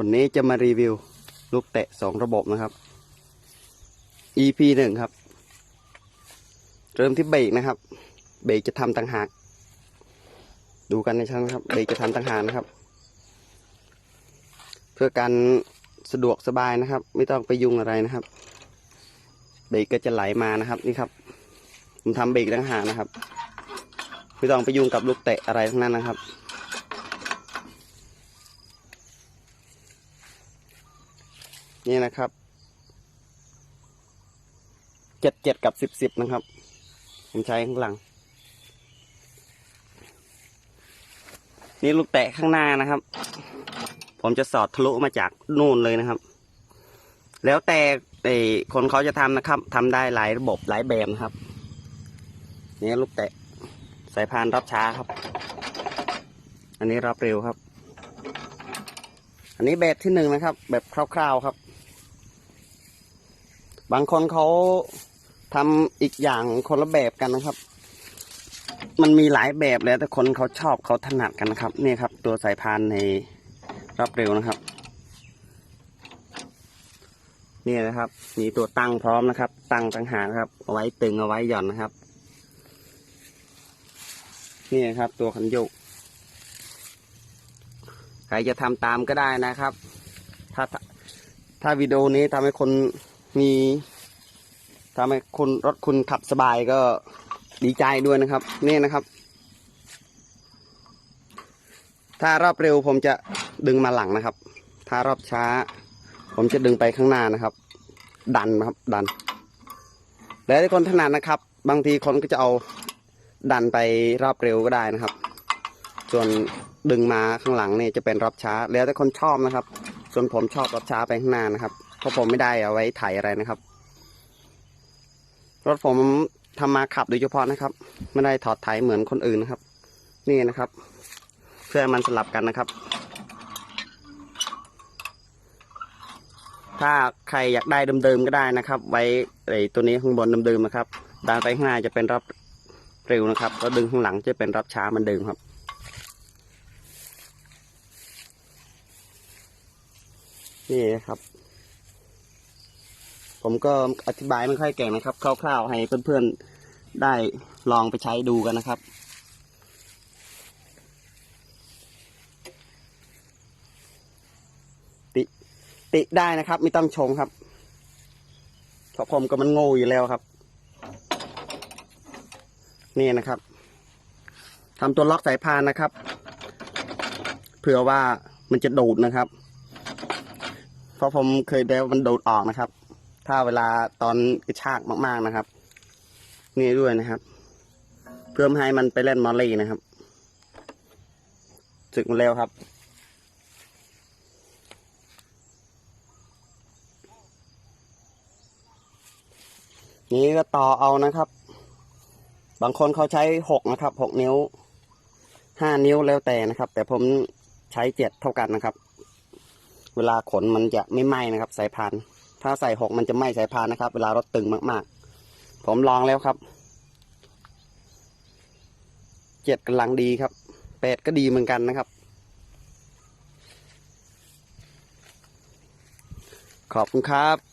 วันนี้จะมารีวิวลูกเตะสองระบบนะครับ EP หนึ่งครับ เริ่มที่เบรกนะครับ เบรกจะทำต่างหาก ดูกันในช่างนครับ เบรกจะทำต่างหากนะครับ เพื่อการสะดวกสบายนะครับ ไม่ต้องไปยุ่งอะไรนะครับ เบรกก็จะไหลมานะครับนี่ครับ ผมทำเบรกต่างหากนะครับ ไม่ต้องไปยุ่งกับลูกเตะอะไรทั้งนั้นนะครับ นี่นะครับเจ็ดเจ็ดกับสิบสิบนะครับ ผมใช้ข้างหลัง นี่ลูกแตะข้างหน้านะครับ ผมจะสอดทะลุมาจากนู่นเลยนะครับ แล้วแต่ไอ้คนเขาจะทำนะครับทำได้หลายระบบหลายแบบนะครับนี่ลูกแตะสายพานรับช้าครับ อันนี้รับเร็วครับ อันนี้แบบที่หนึ่งนะครับ แบบคร่าวๆครับ บางคนเขาทำอีกอย่างคนละแบบกันนะครับ มันมีหลายแบบแล้วแต่คนเขาชอบเขาถนัดกันนะครับ นี่ครับ ตัวสายพานในรับเร็วนะครับ นี่นะครับ มีตัวตั้งพร้อมนะครับ ตั้งต่างหากครับเอาไว้ตึงเอาไว้หย่อนนะครับ นี่นะครับ ตัวคันโยกใครจะทำตามก็ได้นะครับ ถ้าถ้าถ้าวิดีโอนี้ทำให้คน มีทำให้คุณรถคุณขับสบายก็ดีใจด้วยนะครับ นี่นะครับ ถ้ารอบเร็วผมจะดึงมาหลังนะครับ ถ้ารอบช้า ผมจะดึงไปข้างหน้านะครับ ดันนะครับ ดัน แล้วที่คนถนัดนะครับ บางทีคนก็จะเอาดันไปรอบเร็วก็ได้นะครับ ส่วนดึงมาข้างหลังเนี่ยจะเป็นรอบช้า แล้วแต่คนชอบนะครับ ส่วนผมชอบรอบช้าไปข้างหน้านะครับ เพราะผมไม่ได้เอาไว้ไถอะไรนะครับ รถผมทำมาขับโดยเฉพาะนะครับ ไม่ได้ถอดไถเหมือนคนอื่นนะครับ นี่นะครับ เพื่อให้มันสลับกันนะครับ ถ้าใครอยากได้เดิมๆก็ได้นะครับ ไว้ไอ้ตัวนี้ข้างบนเดิมๆนะครับดันไปข้างหน้าจะเป็นรอบเร็วนะครับ แล้วดึงข้างหลังจะเป็นรอบช้าเหมันเดิมครับนี่นะครับ ผมก็อธิบายไม่ค่อยเก่งนะครับ คร่าวๆให้เพื่อนๆได้ลองไปใช้ดูกันนะครับติติได้นะครับ ไม่ต้องชงครับเพราะผมก็มันโง่อยู่แล้วครับ นี่นะครับทำตัวล็อกสายพานนะครับเผื่อว่ามันจะดูดนะครับ เพราะผมเคยได้มันโดดออกนะครับ ถ้าเวลาตอนกระชากมากๆนะครับ นี่ด้วยนะครับ เพื่อมให้มันไปเล่นมอลลี่นะครับสึกมันเร็วครับนี้ก็ต่อเอานะครับ บางคนเขาใช้หกนะครับหกนิ้วห้านิ้วแล้วแต่นะครับ แต่ผมใช้เจ็ดเท่ากันนะครับ เวลาขนมันจะไม่ไหม้นะครับ สายพาน ถ้าใส่หกมันจะไหม้สายพานนะครับ เวลารถตึงมากๆ ผมลองแล้วครับเจ็ดกำลังดีครับแปดก็ดีเหมือนกันนะครับ ขอบคุณครับ